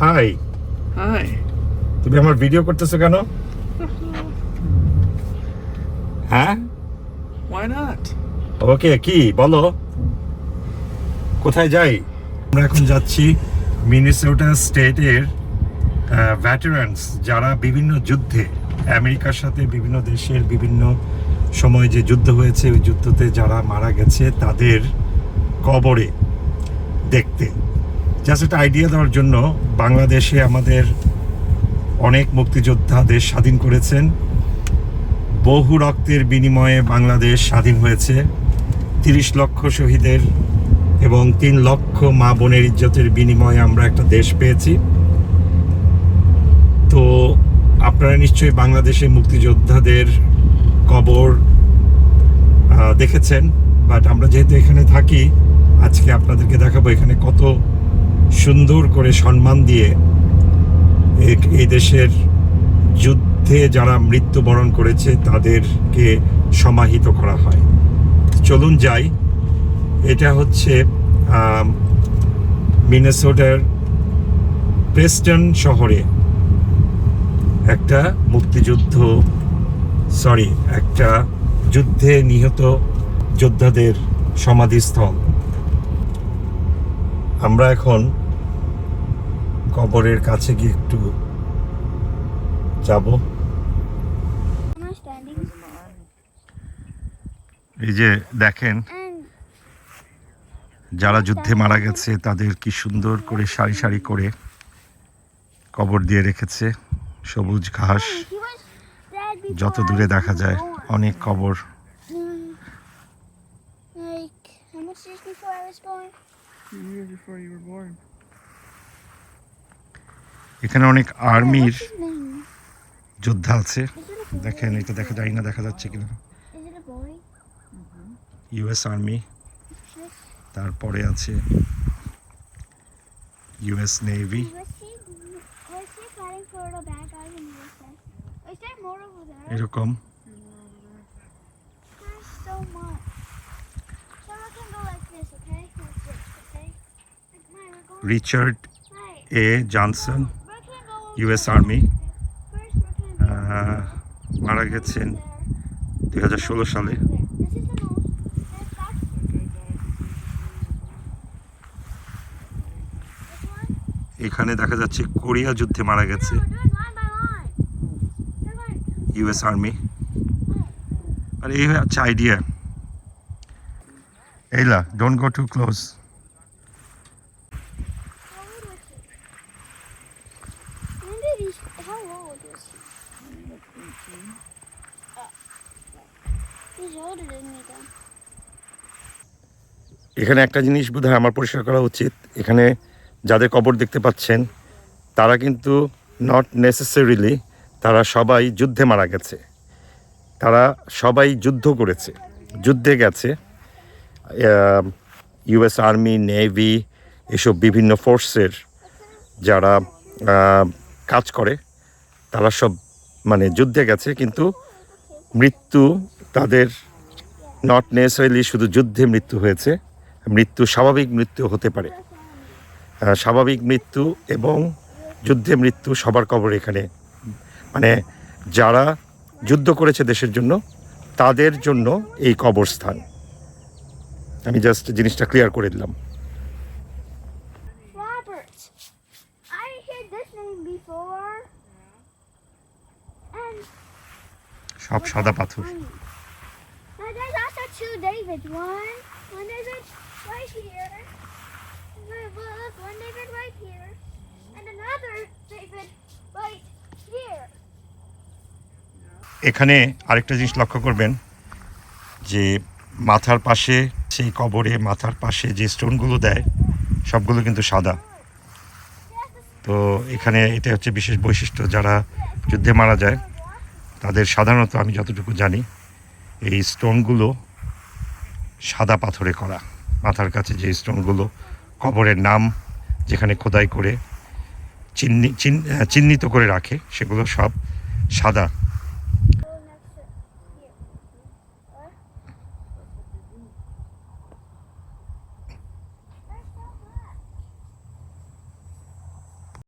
High high তুমি আমার video করতেছো কেন? হ্যাঁ? Why not? ওকে কি? বলো। কোথায় যাই? আমরা এখন যাচ্ছি মিনিসোটা স্টেটের ভ্যাটেরান্স যারা বিভিন্ন যুদ্ধে আমেরিকার সাথে বিভিন্ন দেশের বিভিন্ন সময় যে যুদ্ধ হয়েছে ওই যুদ্ধতে যারা মারা গেছে তাদের কবরে দেখতে। জাস্ট একটা আইডিয়া দেওয়ার জন্য বাংলাদেশে আমাদের অনেক মুক্তিযোদ্ধা দেশ স্বাধীন করেছেন। বহু রক্তের বিনিময়ে বাংলাদেশ স্বাধীন হয়েছে। তিরিশ লক্ষ শহীদের এবং তিন লক্ষ মা বোনের ইজ্জতের বিনিময়ে আমরা একটা দেশ পেয়েছি। তো আপনারা নিশ্চয়ই বাংলাদেশে মুক্তিযোদ্ধাদের কবর দেখেছেন বাট আমরা যেহেতু এখানে থাকি, আজকে আপনাদেরকে দেখাবো এখানে কত সুন্দর করে সম্মান দিয়ে এই দেশের যুদ্ধে যারা মৃত্যুবরণ করেছে, তাদেরকে সমাহিত করা হয়। চলুন যাই। এটা হচ্ছে মিনেসোটার প্রেস্টন শহরে একটা মুক্তিযুদ্ধ, সরি, একটা যুদ্ধে নিহত যোদ্ধাদের সমাধিস্থল। আমরা এখন কবরের কাছে গিয়ে একটু যাব? এই যে দেখেন, যারা যুদ্ধে মারা গেছে, তাদের কি সুন্দর করে সারি সারি করে কবর দিয়ে রেখেছে, সবুজ ঘাস, যত দূরে দেখা যায়. অনেক কবর এখানে অনেক আর্মির যোদ্ধা আছে। দেখেন এটা দেখা যায় না দেখা যাচ্ছে কিনা। US army mm-hmm. তারপরে আছে ইউএস নেভি এরকম। Richard A Johnson go US army go মারা গেছেন দুই হাজার ষোলো সালে. এখানে দেখা যাচ্ছে কোরিয়া যুদ্ধে মারা গেছে ইউএস আর্মি আর এই হচ্ছে idea এইলা don't go to close how old was he? He? How old was he? Me then. এখানে একটা জিনিস বোধহয় আমার পরিষ্কার করা উচিত এখানে যাদের কবর দেখতে পাচ্ছেন, তারা কিন্তু নট নেসেসারিলি তারা সবাই যুদ্ধে মারা গেছে তারা সবাই যুদ্ধ করেছে, যুদ্ধে গেছে ইউএস আর্মি নেভি এসব বিভিন্ন ফোর্সের যারা কাজ করে, তারা সব মানে যুদ্ধে গেছে, কিন্তু মৃত্যু তাদের নট নেসেসারিলি শুধু যুদ্ধে মৃত্যু হয়েছে, মৃত্যু স্বাভাবিক মৃত্যু হতে পারে। স্বাভাবিক মৃত্যু এবং যুদ্ধে মৃত্যু সবার কবর এখানে। মানে যারা যুদ্ধ করেছে দেশের জন্য, তাদের জন্য এই কবরস্থান। আমি জাস্ট জিনিসটা ক্লিয়ার করে দিলাম। David সাদা পাথর। এখানে আরেকটা জিনিস লক্ষ্য করবেন যে মাথার পাশে সেই কবরে মাথার পাশে যে স্টোনগুলো দেয় সবগুলো কিন্তু সাদা। তো এখানে এটা হচ্ছে বিশেষ বৈশিষ্ট্য যারা যুদ্ধে মারা যায় তাদের সাধারণত আমি যতটুকু জানি, এই স্টোনগুলো সাদা পাথরে করা। মাথার কাছে যে স্টোনগুলো, কবরের নাম যেখানে খোদাই করে চিহ্নি চিহ্ন- চিহ্নিত করে রাখে, সেগুলো সব সাদা।